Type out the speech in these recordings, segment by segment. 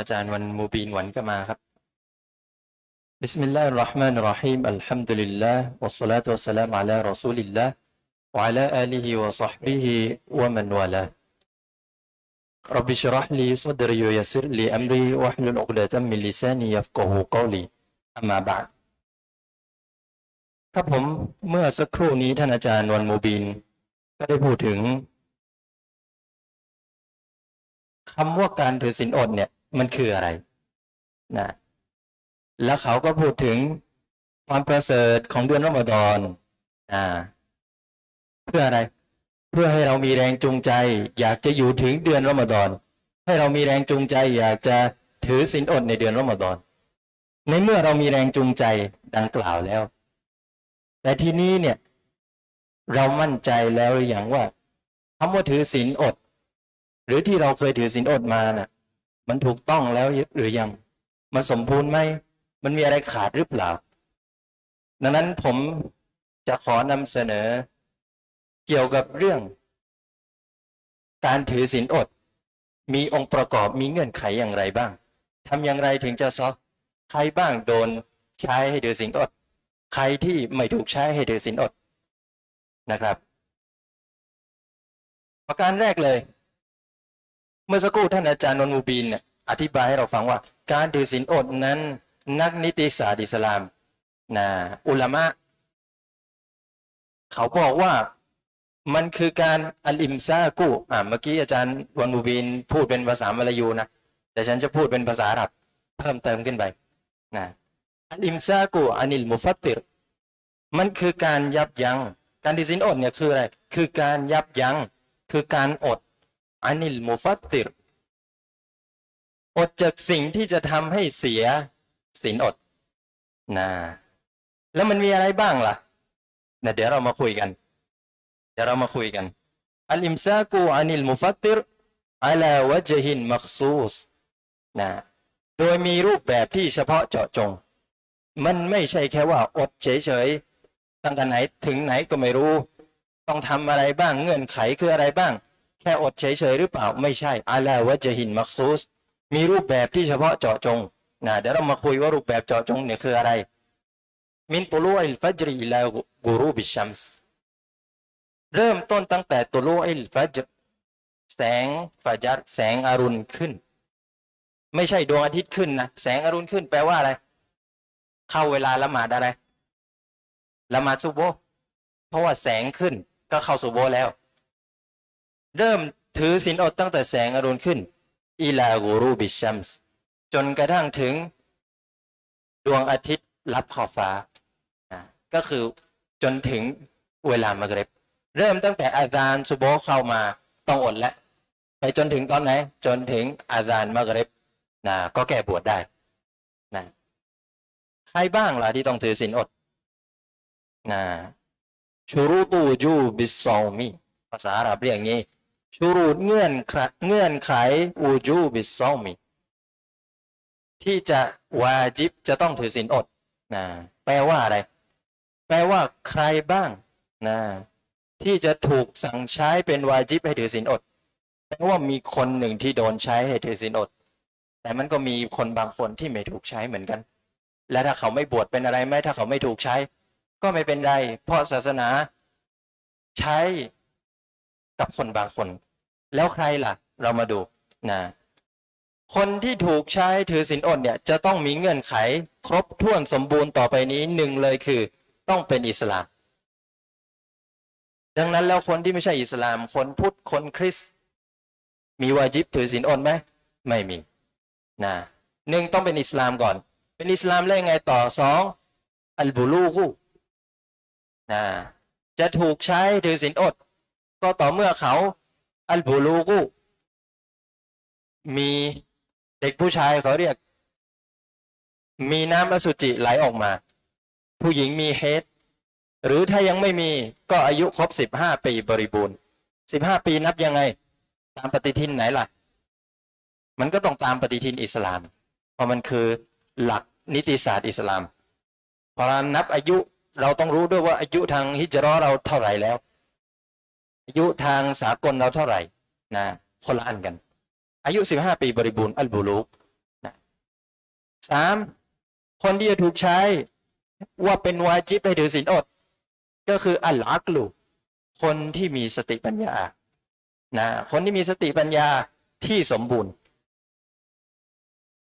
อาจารย์วันมูบีนหวันก็มาครับ بسم الله الرحمن الرحيم الحمد لله والصلاة والسلام على رسول الله وعلى آله وصحبه ومن والاه رب اشرح لي صدري ويسر لي أمري واحلل عقدة من لساني يفقه قولي أما بعد ครับผมเมื่อสักครู่นี้ท่านอาจารย์วันมูบิน ก็ได้พูดถึงคำว่าการถือศีลอดเนี่ย มันคืออะไรนะแล้วเขาก็พูดถึงความประเสริฐของเดือนรอมฎอนอ่าเพื่ออะไร เพื่อให้เรามีแรงจูงใจ อยากจะอยู่ถึงเดือนรอมฎอนให้เรามีแรงจูงใจ อยากจะถือศีลอดในเดือนรอมฎอนในเมื่อเรามีแรงจูงใจดังกล่าวแล้ว แต่ทีนี้เนี่ย เรามั่นใจแล้วหรือยังว่าคำว่าถือศีลอด หรือที่เราเคยถือศีลอดมาน่ะ มันถูกต้องแล้วหรือยัง มันสมบูรณ์ไหม มันมีอะไรขาดหรือเปล่า ดังนั้นผมจะขอนำเสนอ เกี่ยวกับเรื่อง การถือศีลอด มีองค์ประกอบมีเงื่อนไขอย่างไรบ้างทำอย่างไรถึงจะซอกใครบ้างโดนใช้ให้ถือศีลอด ใครที่ไม่ถูกใช้ให้ถือศีลอดนะครับ ประการแรกเลย เมื่อสักครู่ท่านอาจารย์นนมูบินอธิบายให้เราฟังว่า การถือศีลอดนั้น นักนิติศาสตร์อิสลามนะอุลามะ เขาบอกว่ามันคือการอัลอิมซากุอ่าเมื่อกี้อาจารย์วันมูบินพูดเป็นภาษามลายูนะแต่ฉันจะพูดเป็นภาษาอาหรับเพิ่มเติมขึ้นไปนะอัลอิมซากุอานิลมุฟัตติรมันคือการยับยัง้งการถือศีลอดเนี่ยคืออะไร คือการยับยัง้ง คือการอด อานิลมุฟัตติรอดจากสิ่งที่จะทำให้เสียศีลอดนะแล้วมันมีอะไรบ้างล่ะนะเดี๋ยวเรามาคุยกัน เดี๋ยวเรามาคุยกันอัลอิมซากูอานิลมุฟัตติรอัลาวะจฮินมักซูสนะโดยมีรูปแบบที่เฉพาะเจาะจง มันไม่ใช่แค่ว่าอดเฉยๆตั้งแต่ไหนถึงไหนก็ไม่รู้ ต้องทำอะไรบ้างเงื่อนไขคืออะไรบ้าง แค่อดเฉยๆหรือเปล่าไม่ใช่อาลาวะจฮินมักซูสมีรูปแบบที่เฉพาะเจาะจงนะเดี๋ยวเรามาคุยว่ารูปแบบเจาะจงเนี่ยคืออะไร มินตุลูอิลฟัจรีอิลากูรูบิชัมส์เริ่มต้นตั้งแต่ตุลูอิลฟัจรแสงฟัจัรแสงอรุณขึ้น ไม่ใช่ดวงอาทิตย์ขึ้นนะแสงอรุณขึ้นแปลว่าอะไร เข้าเวลาละหมาดอะไรละหมาดซุโบเพราะว่าแสงขึ้นก็เข้าซุโบแล้ว เริ่มถือศีลอดตั้งแต่แสงอรุณขึ้นอิลากูรูบิชัมส์จนกระทั่งถึงดวงอาทิตย์รับขอบฟ้า ก็คือจนถึงเวลามะกริบเริ่มตั้งแต่อาจารย์ซุโบเข้ามาต้องอดแล้วไปจนถึงตอนไหน จนถึงอาจารย์มะกริบนะก็แก้บวชได้นะใครบ้างล่ะที่ต้องถือศีลอดนะชูรุตูจูบิสซอมีภาษาอาหรับเรียกงี้ ชูรูดเงื่อนไขเงื่อนไขอูจูบิซอมีที่จะวาจิบจะต้องถือศีลอดนะแปลว่าอะไร แปลว่าใครบ้างนะที่จะถูกสั่งใช้เป็นวาจิบให้ถือศีลอดแปลว่ามีคนหนึ่งที่โดนใช้ให้ถือศีลอด แต่มันก็มีคนบางคนที่ไม่ถูกใช้เหมือนกัน และถ้าเขาไม่บวชเป็นอะไรไหมถ้าเขาไม่ถูกใช้ ก็ไม่เป็นไร เพราะศาสนาใช้ กับคนบางคน แล้วใครล่ะ เรามาดูนะคนที่ถูกใช้ถือศีลอดเนี่ยจะต้องมีเงื่อนไขครบถ้วนสมบูรณ์ต่อไปนี้หนึ่งเลยคือ ต้องเป็นอิสลาม ดังนั้นแล้วคนที่ไม่ใช่อิสลาม คนพุทธคนคริสต์มีวาจิบถือศีลอดไหมไม่มีนะหนึ่งต้องเป็นอิสลามก่อน เป็นอิสลามแล้วยังไงต่อสองอัลบูลูกูนะจะถูกใช้ถือศีลอด ก็ต่อเมื่อเขาอัลบูลูกูมีเด็กผู้ชายเขาเรียก มีน้ำอสุจิไหลออกมา ผู้หญิงมีเฮดหรือถ้ายังไม่มีก็อายุครบสิบห้าปีบริบูรณ์สิบห้าปีนับยังไง ตามปฏิทินไหนล่ะ มันก็ต้องตามปฏิทินอิสลาม เพราะมันคือหลักนิติศาสตร์อิสลาม พอเรานับอายุเราต้องรู้ด้วยว่าอายุทางฮิจเราะห์เราเท่าไหร่แล้ว อายุทางสากลเราเท่าไหร่นะคนละอันกัน อายุ 15 ปีบริบูรณ์อัลบูลูกสามคนที่จะถูกใช้ว่าเป็นวาจิบให้ถือศีลอด ก็คืออัลลักลูคนที่มีสติปัญญานะคนที่มีสติปัญญาที่สมบูรณ์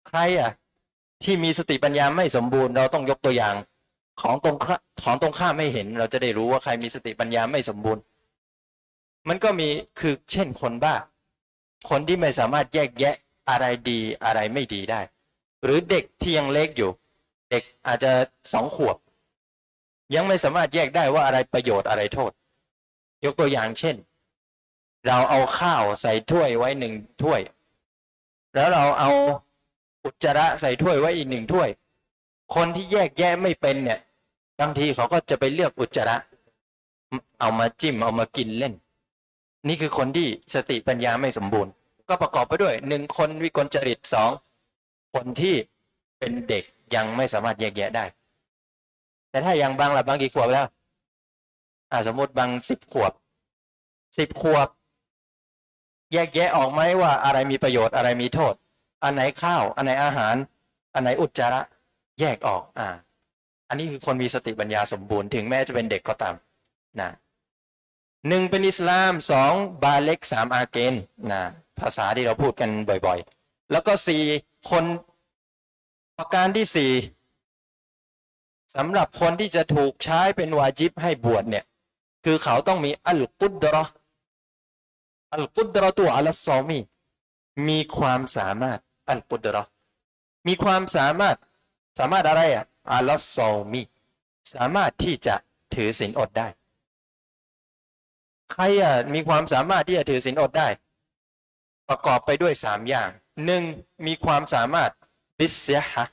ใครอะ ที่มีสติปัญญาไม่สมบูรณ์ เราต้องยกตัวอย่างของตรงของตรงข้ามไม่เห็น เราจะได้รู้ว่าใครมีสติปัญญาไม่สมบูรณ์ มันก็มีคือเช่นคนบ้า คนที่ไม่สามารถแยกแยะอะไรดีอะไรไม่ดีได้ หรือเด็กที่ยังเล็กอยู่ เด็กอาจจะสองขวบ ยังไม่สามารถแยกได้ว่าอะไรประโยชน์อะไรโทษ ยกตัวอย่างเช่น เราเอาข้าวใส่ถ้วยไว้หนึ่งถ้วย แล้วเราเอาอุจจาระใส่ถ้วยไว้อีกหนึ่งถ้วย คนที่แยกแยะไม่เป็นเนี่ยบางทีเขาก็จะไปเลือกอุจจาระ เอามาจิ้มเอามากินเล่น นี่คือคนที่สติปัญญาไม่สมบูรณ์ ก็ประกอบไปด้วยหนึ่งคนวิกลจริตสองคนที่เป็นเด็กยังไม่สามารถแยกแยะได้ แต่ถ้าอย่างบางละบางกี่ขวบแล้วอ่าสมมติบางสิบขวบสิบขวบ แยกแยะออกไหมว่าอะไรมีประโยชน์อะไรมีโทษ อันไหนข้าว อันไหนอาหาร อันไหนอุจจาระ แยกออก อ่า อันนี้คือคนมีสติปัญญาสมบูรณ์ถึงแม้จะเป็นเด็กก็ตามนะ หนึ่งเป็นอิสลามสองบาเล็กสามอาเกนนะภาษาที่เราพูดกันบ่อยๆ แล้วก็สี่คนประการที่สี่สำหรับคนที่จะถูกใช้เป็นวาจิบให้บวชเนี่ย คือเขาต้องมีอัลกุดรออัลกุดรอตัวอัลซอมี มีความสามารถอัลกุดรอมีความสามารถสามารถอะไรอะอัลซอมี สามารถที่จะถือศีลอดได้ รอะมีความสามารถที่จะถือศีลอดได้ ประกอบไปด้วยสามอย่างหนึ่งมีความสามารถบิสเซียฮะ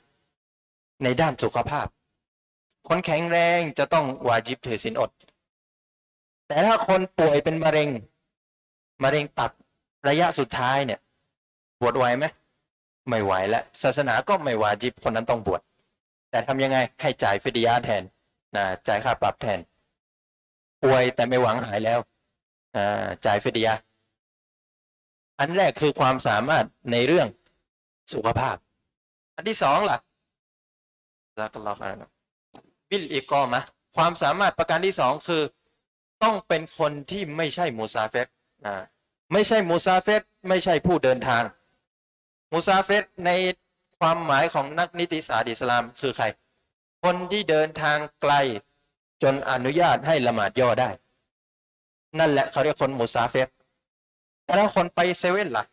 ในด้านสุขภาพ คนแข็งแรงจะต้องวาจิบถือศีลอด แต่ถ้าคนป่วยเป็นมะเร็ง มะเร็งตับระยะสุดท้ายเนี่ยบวชไหวไหมไม่ไหวแล้วศาสนาก็ไม่วาจิบคนนั้นต้องบวชแต่ทำยังไงให้จ่ายฟิดยาแทนนะจ่ายค่าปรับแทนป่วยแต่ไม่หวังหายแล้ว จ่ายฟิดยาอันแรกคือความสามารถในเรื่องสุขภาพ อันที่สองล่ะซักลอฟบิลอีกอมะความสามารถประการที่สองคือ ต้องเป็นคนที่ไม่ใช่มูซาเฟตอ่าไม่ใช่มูซาเฟตไม่ใช่ผู้เดินทางมูซาเฟตในความหมายของนักนิติศาสตร์อิสลามคือใคร คนที่เดินทางไกลจนอนุญาตให้ละหมาดย่อได้ นั่นแหละเขาเรียกคนมูซาเฟตแต่ถ้าคนไปเซเว่นล่ะ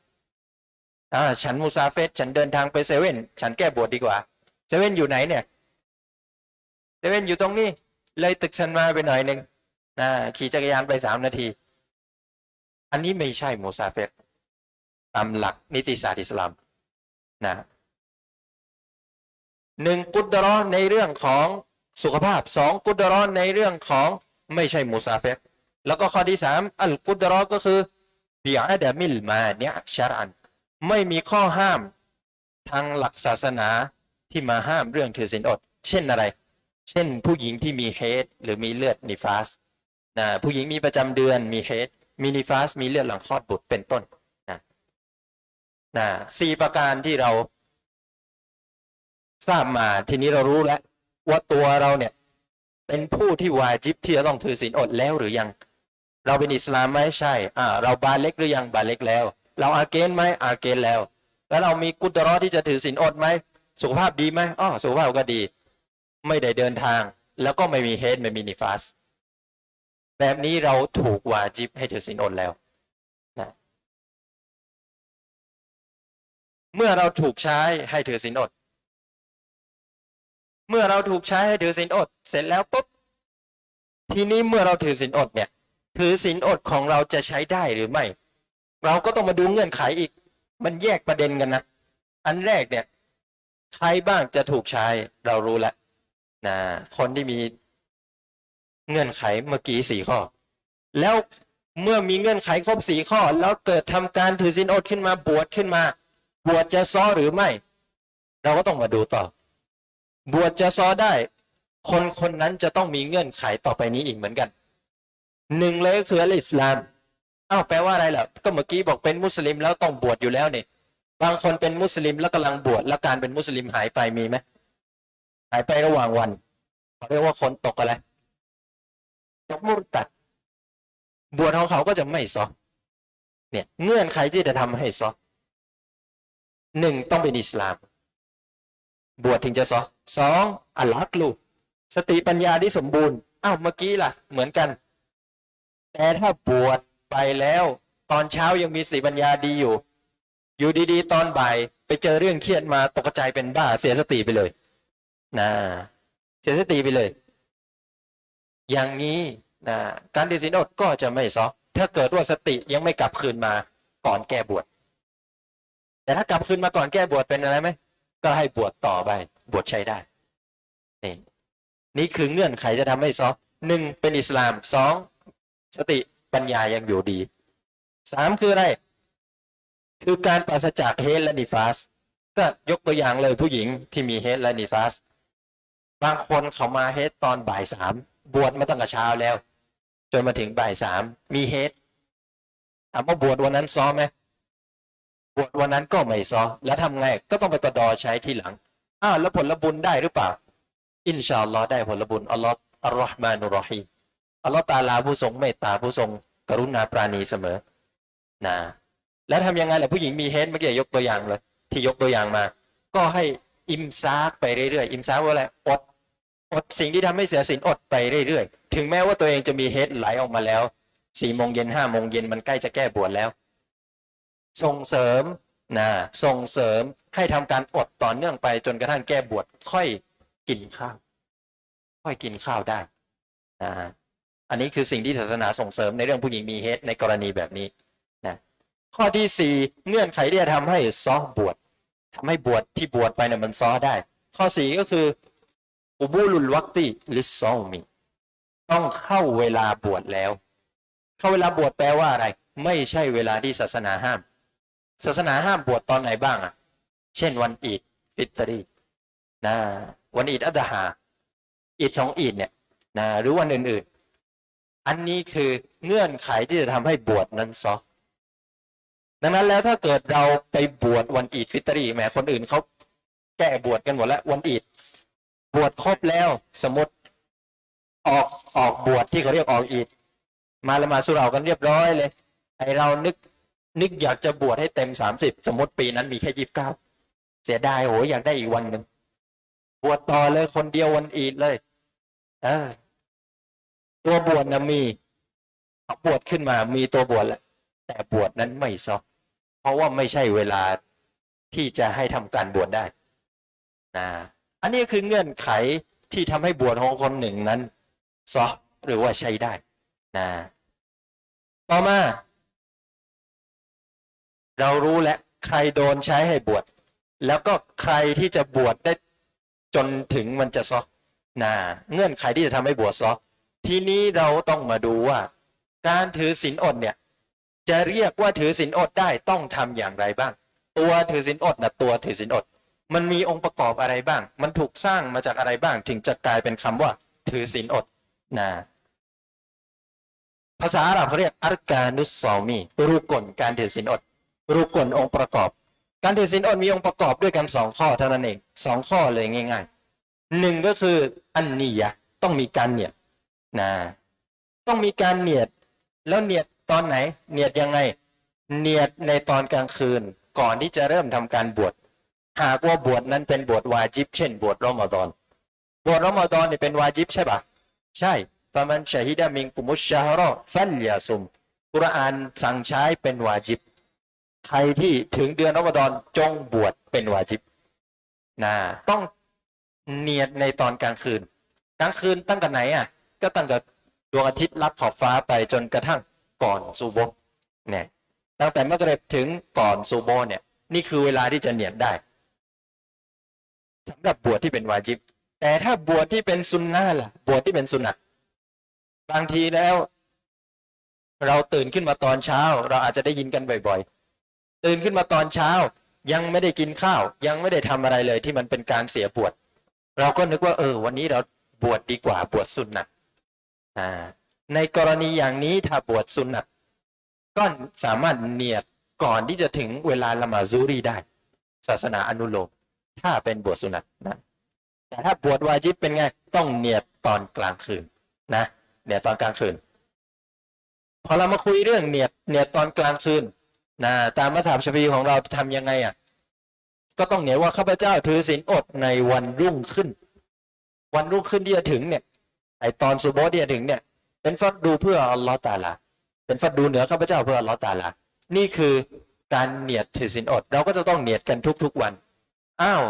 อ่าฉันมูซาเฟตฉันเดินทางไปเซเว่นฉันแก้บวชดีกว่าเซเว่นอยู่ไหนเนี่ยเซเว่นอยู่ตรงนี้ เลยตึกฉันมาไปหน่อยหนึ่งนะขี่จักรยานไปสามนาที อันนี้ไม่ใช่มูซาเฟตตามหลักนิติศาสตร์อิสลามนะหนึ่งกุดร้อนในเรื่องของสุขภาพสองกุดร้อนในเรื่องของไม่ใช่มูซาเฟต แล้วก็ข้อที่สามอัลกุดรอก็คือบิอาดามิลมาเนียชารันไม่มีข้อห้ามทางหลักศาสนาที่มาห้ามเรื่องถือศีลอด เช่นอะไร เช่นผู้หญิงที่มีเฮดหรือมีเลือดนิฟาสนะผู้หญิงมีประจำเดือนมีเฮดมีนิฟาสมีเลือดหลังคลอดบุตรเป็นต้นนะนะสี่ประการที่เราทราบมาทีนี้เรารู้แล้วว่าตัวเราเนี่ย เป็นผู้ที่วาจิบที่จะต้องถือศีลอดแล้วหรือยัง เราเป็นอิสลามไหมใช่ อ่า เราบาเล็กหรือยังบาเล็กแล้ว เราอาเกนไหมอาเกนแล้ว แล้วเรามีกุตรอที่จะถือศีลอดไหมสุขภาพดีไหมอ๋อสุขภาพก็ดี ไม่ได้เดินทาง แล้วก็ไม่มีเฮดไม่มีนิฟาสแบบนี้เราถูกวาจิบให้ถือศีลอดแล้วนะเมื่อเราถูกใช้ให้ถือศีลอด เมื่อเราถูกใช้ให้ถือศีลอด เสร็จแล้วปุ๊บทีนี้เมื่อเราถือศีลอดเนี่ย ถือศีลอดของเราจะใช้ได้หรือไม่ เราก็ต้องมาดูเงื่อนไขอีก มันแยกประเด็นกันนะ อันแรกเนี่ยใครบ้างจะถูกใช้เรารู้แล้วนะคนที่มีเงื่อนไขเมื่อกี้สี่ข้อ แล้วเมื่อมีเงื่อนไขครบสี่ข้อ แล้วเกิดทำการถือศีลอดขึ้นมาบวชขึ้นมา บวชจะซ้อหรือไม่ เราก็ต้องมาดูต่อ บวชจะซ้อได้ คนคนนั้นจะต้องมีเงื่อนไขต่อไปนี้อีกเหมือนกัน หนึ่งเลยก็คืออัลอิสลามอ้าวแปลว่าอะไรล่ะ ก็เมื่อกี้บอกเป็นมุสลิมแล้วต้องบวชอยู่แล้วเนี่ยบางคนเป็นมุสลิมแล้วกำลังบวชแล้วการเป็นมุสลิมหายไปมีไหมหายไประหว่างวันเขาเรียกว่าคนตกอะไรตกมุตัด บวชของเขาก็จะไม่ซอเนี่ยเงื่อนไขที่จะทำให้ซอหนึ่งต้องเป็นอิสลาม บวชถึงจะซอสองอัลลักลูกสติปัญญาที่สมบูรณ์อ้าวเมื่อกี้ล่ะ เหมือนกัน แต่ถ้าบวชไปแล้ว ตอนเช้ายังมีสติปัญญาดีอยู่ อยู่ดีๆ ตอนบ่ายไปเจอเรื่องเครียดมาตกใจเป็นบ้าเสียสติไปเลยนะเสียสติไปเลย อย่างนี้นะการถือศีลอดก็จะไม่ซอถ้าเกิดว่าสติยังไม่กลับคืนมาก่อนแก้บวชแต่ถ้ากลับคืนมาก่อนแก้บวชเป็นอะไรไหมก็ให้บวชต่อไปบวชใช้ได้นี่นี่คือเงื่อนไขจะทำให้ซอหนึ่งเป็นอิสลามสอง สติปัญญายังอยู่ดีสามคืออะไร คือการปราศจากเฮดและนิฟาสก็ยกตัวอย่างเลยผู้หญิงที่มีเฮดและนิฟาสบางคนเขามาเฮดตอนบ่ายสามบวชมาตั้งแต่เช้าแล้ว จนมาถึงบ่ายสามมีเฮดถามว่าบวชวันนั้นซ้อมไหมบวชวันนั้นก็ไม่ซ้อมแล้วทำไงก็ต้องไปตดอใช้ที่หลังอ้าวแล้วผลบุญได้หรือเปล่า อินชาอัลลอฮ์ได้ผลบุญอัลลอฮ์อัลลอฮ์มานุรอฮีม อัลลอฮ์ตาลาผู้ทรงเมตตาผู้ทรงกรุณาปราณีเสมอนะแล้วทำยังไงแหละผู้หญิงมีเฮดเมื่อกี้ยกตัวอย่างเลย ที่ยกตัวอย่างมา ก็ให้อิมซากไปเรื่อยๆอิมซากว่าอะไรอดอดสิ่งที่ทำให้เสียสินอดไปเรื่อยๆ ถึงแม้ว่าตัวเองจะมีเฮดไหลออกมาแล้วสี่โมงเย็นห้าโมงเย็นมันใกล้จะแก้บวชแล้ว ส่งเสริมนะส่งเสริมให้ทำการอดต่อเนื่องไปจนกระทั่งแก้บวชค่อยกินข้าว ค่อยกินข้าวได้นะ อันนี้คือสิ่งที่ศาสนาส่งเสริมในเรื่องผู้หญิงมีเฮดในกรณีแบบนี้นะข้อที่สี่เงื่อนไขที่จะทำให้ซอบวชทำให้บวชที่บวชไปเนี่ยมันซอได้ ข้อสี่ก็คืออุบูลุลวักติลิซอมีต้องเข้าเวลาบวชแล้ว เข้าเวลาบวชแปลว่าอะไร ไม่ใช่เวลาที่ศาสนาห้าม ศาสนาห้ามบวชตอนไหนบ้างอะ เช่นวันอีดฟิตรีนะวันอีดอัตฮาอีดสองอีดเนี่ยนะหรือวันอื่นๆ อันนี้คือเงื่อนไขที่จะทำให้บวชนั้นซอดังนั้นแล้วถ้าเกิดเราไปบวชวันอีดฟิตรีแหมคนอื่นเขาแก้บวชกันหมดแล้ววันอีดบวชครบแล้วสมมติออกออกบวชที่เขาเรียกออกอีดมาละมาสุเรากันเรียบร้อยเลยไอเรานึกนึกอยากจะบวชให้เต็มสามสิบสมมติปีนั้นมีแค่ยี่สิบเก้าเสียดายโหอยากได้อีกวันหนึ่งบวชต่อเลยคนเดียววันอีดเลย เออ ตัวบวชนะมีเอาบวชขึ้นมามีตัวบวชแหละแต่บวชนั้นไม่ซอกเพราะว่าไม่ใช่เวลาที่จะให้ทำการบวชได้นะอันนี้คือเงื่อนไขที่ทำให้บวชของคนหนึ่งนั้นซอหรือว่าใช้ได้นะต่อมา เรารู้แล้วใครโดนใช้ให้บวชแล้วก็ใครที่จะบวชได้จนถึงมันจะซอนะเงื่อนไขที่จะทำให้บวชซอ ทีนี้เราต้องมาดูว่า การถือศีลอดเนี่ย จะเรียกว่าถือศีลอดได้ต้องทำอย่างไรบ้าง ตัวถือศีลอดนะตัวถือศีลอด มันมีองค์ประกอบอะไรบ้าง มันถูกสร้างมาจากอะไรบ้าง ถึงจะกลายเป็นคำว่า ถือศีลอดนะภาษาอาหรับเขาเรียกอัรกานุสซอมีรูกลการถือศีลอด รูกลองค์ประกอบ การถือศีลอดมีองค์ประกอบด้วยกันสองข้อเท่านั้นเองสองข้อเลยง่ายๆหนึ่งก็คืออันนียะต้องมีการเนี่ย นะต้องมีการเนียดแล้วเนียดตอนไหน เนียดยังไง เนียดในตอนกลางคืนก่อนที่จะเริ่มทำการบวชหากว่าบวชนั้นเป็นบวชวาจิบ เช่น บวชรอมฎอนบวชรอมฎอนนี่เป็นวาจิบใช่ปะใช่ฟามันชาฮิดามิงกุมุชชาฮรอฟัลยาซุมกุรอานสั่งใช้เป็นวาจิบ ใครที่ถึงเดือนรอมฎอนจงบวชเป็นวาจิบนะต้องเนียดในตอนกลางคืน กลางคืนตั้งแต่ไหนอะ ก็ตั้งแต่ดวงอาทิตย์รับขอบฟ้าไปจนกระทั่งก่อนซูโบเนี่ยตั้งแต่มักเร็บถึงก่อนซูโบเนี่ยนี่คือเวลาที่จะเนียดได้สำหรับบวชที่เป็นวาจิบ แต่ถ้าบวชที่เป็นซุนนะห์ล่ะ บวชที่เป็นซุนนะบางทีแล้ว เราตื่นขึ้นมาตอนเช้า เราอาจจะได้ยินกันบ่อยๆ ตื่นขึ้นมาตอนเช้า ยังไม่ได้กินข้าว ยังไม่ได้ทำอะไรเลยที่มันเป็นการเสียบวชเราก็นึกว่าเออ วันนี้เราบวชดีกว่าบวชซุนนะ ในกรณีอย่างนี้ถ้าบวชซุนนะก็สามารถเนียดก่อนที่จะถึงเวลาละหมาดซูรีได้ ศาสนาอนุโลมถ้าเป็นบวชสุนัตนะแต่ถ้าบวชวาจิบเป็นไงต้องเนียดตอนกลางคืนนะเนียดตอนกลางคืน พอเรามาคุยเรื่องเนียดเนียดตอนกลางคืนนะตามมัธยมชฟีของเราทำยังไงอะก็ต้องเนียดว่าข้าพเจ้าถือศีลอดในวันรุ่งขึ้น วันรุ่งขึ้นที่จะถึงเนี่ย อตอนสุโบทที่จะถึงเนี่ย เป็นฟัดดูเพื่ออัลลอฮ์ตาลาเป็นฟัดดูเหนือข้าพเจ้าเพื่ออัลลอฮ์ตาลานี่คือการเนียดถือศีลอด เราก็จะต้องเนียดกันทุกๆวัน อ้าว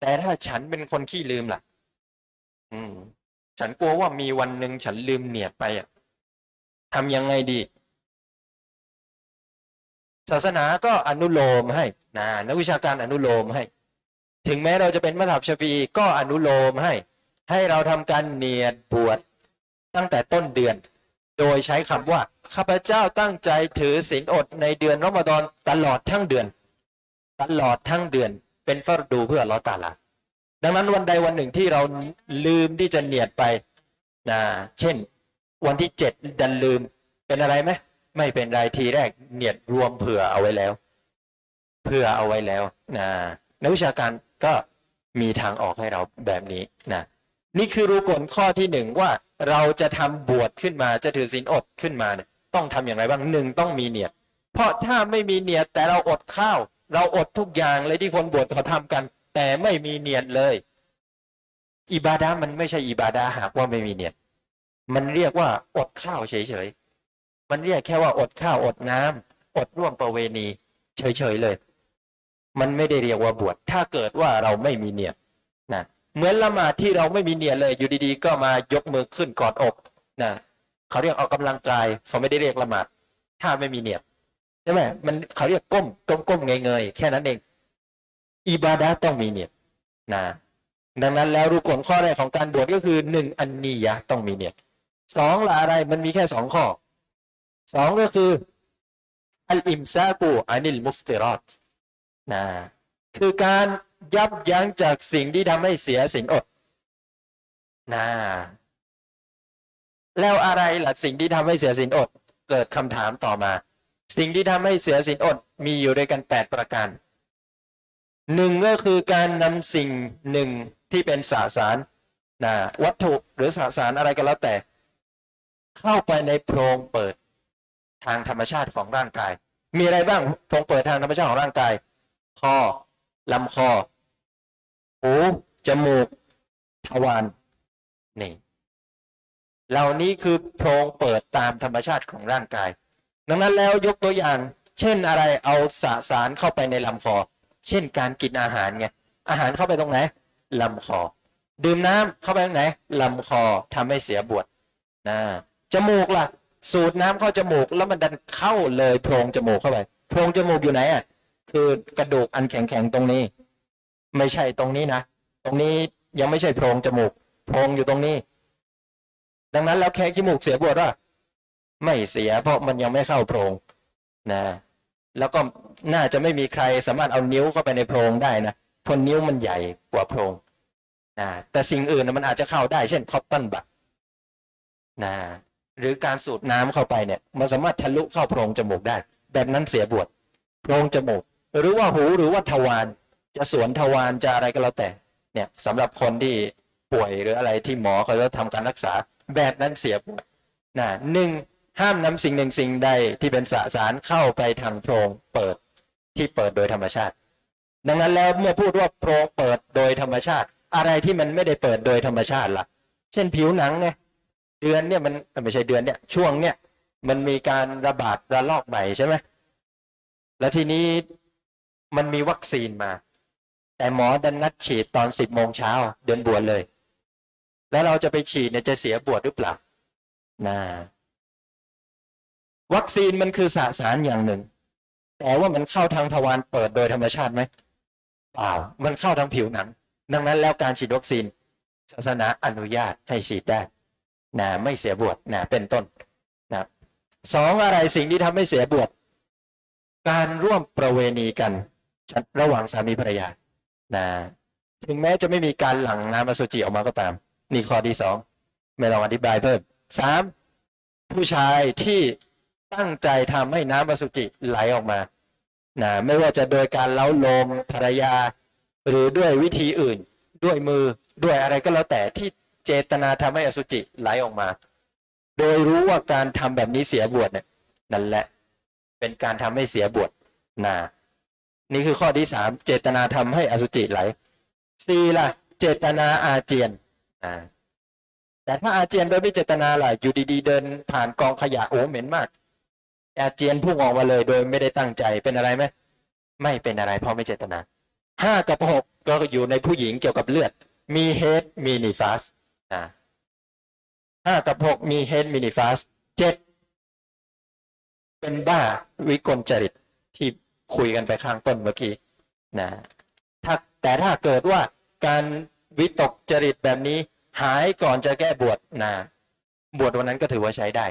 แต่ถ้าฉันเป็นคนขี้ลืมล่ะ อืม ฉันกลัวว่ามีวันหนึ่งฉันลืมเนียดไปอะทำยังไงดี ศาสนาก็อนุโลมให้นะนักวิชาการอนุโลมให้ ถึงแม้เราจะเป็นมัธยมชฟีก็อนุโลมให้ ให้เราทำการเนียดบวชตั้งแต่ต้นเดือน โดยใช้คำว่า ข้าพเจ้าตั้งใจถือศีลอดในเดือนรอมฎอนตลอดทั้งเดือน ตลอดทั้งเดือน เป็นฟัรดูเพื่อลอตาลาดังนั้นวันใดวันหนึ่งที่เราลืมที่จะเนียดไปนะเช่น วันที่เจ็ดดันลืมเป็นอะไรไหมไม่เป็นไรทีแรกเนียดรวมเผื่อเอาไว้แล้วเพื่อเอาไว้แล้วนะนักวิชาการก็มีทางออกให้เราแบบนี้นะ นี่คือรูกลข้อที่หนึ่งว่าเราจะทำบวชขึ้นมาจะถือศีลอดขึ้นมาเนี่ยต้องทำอย่างไรบ้างหนึ่งต้องมีเนียดเพราะถ้าไม่มีเนียดแต่เราอดข้าว เราอดทุกอย่างเลยที่คนบวชเขาทำกัน แต่ไม่มีเนียดเลย อิบาดามันไม่ใช่อิบาดาหากว่าไม่มีเนียดมันเรียกว่าอดข้าวเฉยๆมันเรียกแค่ว่าอดข้าวอดน้ำอดร่วมประเวณีเฉยๆเลย มันไม่ได้เรียกว่าบวชถ้าเกิดว่าเราไม่มีเนียดนะ เหมือนละหมาดที่เราไม่มีเนียดเลยอยู่ดีๆ ก็มายกมือขึ้นกอดอกนะเขาเรียกออกกำลังกายเขาไม่ได้เรียกละหมาดถ้าไม่มีเนียดใช่ไหมมันเขาเรียกก้มก้มก้มเงยเงยๆแค่นั้นเอง อิบาดะต้องมีเนียดนะดังนั้นแล้วรูกลข้อแรกของการบวชก็คือหนึ่งอันนียะต้องมีเนียดสองละอะไรมันมีแค่สองข้อสองก็คืออัลอิมซากูอานิลมุฟติรอตนะคือการ ยับยั้งจากสิ่งที่ทำให้เสียสินอดนะแล้วอะไรล่ะสิ่งที่ทำให้เสียสินอด เกิดคำถามต่อมา สิ่งที่ทำให้เสียสินอดมีอยู่ด้วยกันแปดประการหนึ่งก็คือการนำสิ่งหนึ่งที่เป็นสสารนะวัตถุหรือสสารอะไรก็แล้วแต่ เข้าไปในโพรงเปิดทางธรรมชาติของร่างกาย มีอะไรบ้างโพรงเปิดทางธรรมชาติของร่างกาย คอลำคอ หูจมูกทวารนี่เหล่านี้คือโพรงเปิดตามธรรมชาติของร่างกาย ดังนั้นแล้วยกตัวอย่าง เช่นอะไรเอาสสารเข้าไปในลำคอ เช่นการกินอาหารไงอาหารเข้าไปตรงไหนลำคอ ดื่มน้ำเข้าไปตรงไหนลำคอทำให้เสียบวชนะจมูกล่ะ สูดน้ำเข้าจมูกแล้วมันดันเข้าเลยโพรงจมูกเข้าไปโพรงจมูกอยู่ไหนอะคือกระดูกอันแข็งๆตรงนี้ ไม่ใช่ตรงนี้นะ ตรงนี้ยังไม่ใช่โพรงจมูก โพรงอยู่ตรงนี้ ดังนั้นแล้วแค่ขี้มูกเสียบวชว่าไม่เสียเพราะมันยังไม่เข้าโพรงนะ แล้วก็น่าจะไม่มีใครสามารถเอานิ้วเข้าไปในโพรงได้นะเพราะนิ้วมันใหญ่กว่าโพรงนะแต่สิ่งอื่นมันอาจจะเข้าได้ เช่นคอตตอนบัตนะหรือการสูดน้ำเข้าไปเนี่ย มันสามารถทะลุเข้าโพรงจมูกได้ แบบนั้นเสียบวชโพรงจมูก หรือว่าหูหรือว่าทวาร จะสวนทวารจะอะไรก็แล้วแต่ เนี่ยสำหรับคนที่ป่วยหรืออะไรที่หมอเขาจะทำการรักษาแบบนั้นเสียบวชนะหนึ่งห้ามนำสิ่งหนึ่งสิ่งใดที่เป็นสสารเข้าไปทางโพรงเปิดที่เปิดโดยธรรมชาติ ดังนั้นแล้วเมื่อพูดว่าโพรงเปิดโดยธรรมชาติ อะไรที่มันไม่ได้เปิดโดยธรรมชาติล่ะ เช่นผิวหนังเนี่ยเดือนเนี่ยมันไม่ใช่เดือนเนี่ยช่วงเนี่ยมันมีการระบาดระลอกใหม่ใช่ไหมแล้วทีนี้มันมีวัคซีนมา แต่หมอดันนัดฉีดตอนสิบโมงเช้าเดือนบวชเลย แล้วเราจะไปฉีดเนี่ยจะเสียบวชหรือเปล่านะวัคซีนมันคือสสารอย่างหนึ่ง แต่ว่ามันเข้าทางทวารเปิดโดยธรรมชาติไหมเปล่า มันเข้าทางผิวหนัง ดังนั้นแล้วการฉีดวัคซีน ศาสนาอนุญาตให้ฉีดได้นะไม่เสียบวชนะเป็นต้นนะสองอะไรสิ่งที่ทำให้เสียบวชการร่วมประเวณีกันระหว่างสามีภรรยา นะถึงแม้จะไม่มีการหลั่งน้ำอสุจิออกมาก็ตาม นี่ข้อที่สองไม่ต้องอธิบายเพิ่มสามผู้ชายที่ตั้งใจทำให้น้ำอสุจิไหลออกมานะไม่ว่าจะโดยการเล้าโลมภรรยา หรือด้วยวิธีอื่น ด้วยมือด้วยอะไรก็แล้วแต่ที่เจตนาทำให้อสุจิไหลออกมา โดยรู้ว่าการทำแบบนี้เสียบวชเนี่ยนั่นแหละ เป็นการทำให้เสียบวชนะ นี่คือข้อที่สามเจตนาทำให้อสุจิไหลสี่ล่ะ เจตนาอาเจียนอ่าแต่ถ้าอาเจียนโดยไม่เจตนาล่ะอยู่ดีๆ เดินผ่านกองขยะโอ้เหม็นมาก อาเจียนพุ่งออกมาเลยโดยไม่ได้ตั้งใจเป็นอะไรไหมไม่เป็นอะไรเพราะไม่เจตนาห้ากับหกก็อยู่ในผู้หญิงเกี่ยวกับเลือด มีเฮดมีนิฟัสอ่าห้ากับหกมีเฮดมีนิฟัสเจ็ดเป็นบ้าวิกลจริตที่ คุยกันไปข้างต้นเมื่อกี้นะถ้าแต่ถ้าเกิดว่าการวิตกจริตแบบนี้หายก่อนจะแก้บวชนะบวชวันนั้นก็ถือว่าใช้ได้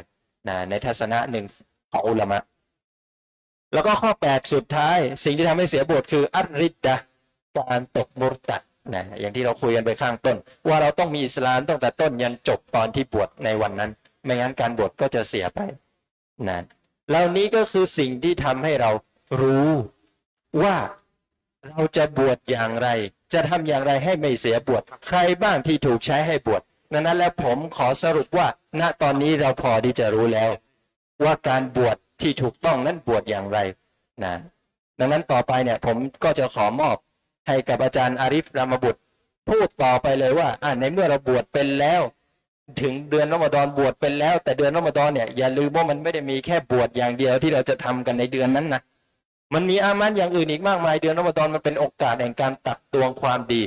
นะในทัศนะหนึ่งของอุลามะ แล้วก็ข้อ 8 สุดท้าย สิ่งที่ทำให้เสียบทคืออัริดดะการตกมุรตัดนะอย่างที่เราคุยกันไปข้างต้น ว่าเราต้องมีอิสลามตั้งแต่ต้นยันจบตอนที่บวชในวันนั้น ไม่งั้นการบวชก็จะเสียไปนะเหล่านี้ก็คือสิ่งที่ทำให้เรา รู้ว่าเราจะบวชอย่างไร จะทำอย่างไรให้ไม่เสียบวชใครบ้างที่ถูกใช้ให้บวชนั้นแล้วผมขอสรุปว่า ณตอนนี้เราพอที่จะรู้แล้ว ว่าการบวชที่ถูกต้องนั้นบวชอย่างไรนะดังนั้นต่อไปเนี่ยผมก็จะขอมอบให้กับอาจารย์อาริฟรามบุตร พูดต่อไปเลยว่าอ่าในเมื่อเราบวชเป็นแล้ว ถึงเดือนรอมฎอนบวชเป็นแล้ว แต่เดือนรอมฎอนเนี่ยอย่าลืมว่ามันไม่ได้มีแค่บวชอย่างเดียวที่เราจะทำกันในเดือนนั้นนะ มันมีอามันอย่างอื่นอีกมากมาย เดือนรอมฎอนมันเป็นโอกาสแห่งการตักตวงความดี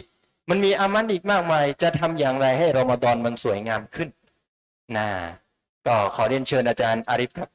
มันมีอามันอีกมากมาย จะทำอย่างไรให้รอมฎอนมันสวยงามขึ้นนะก็ขอเรียนเชิญอาจารย์อาริฟครับ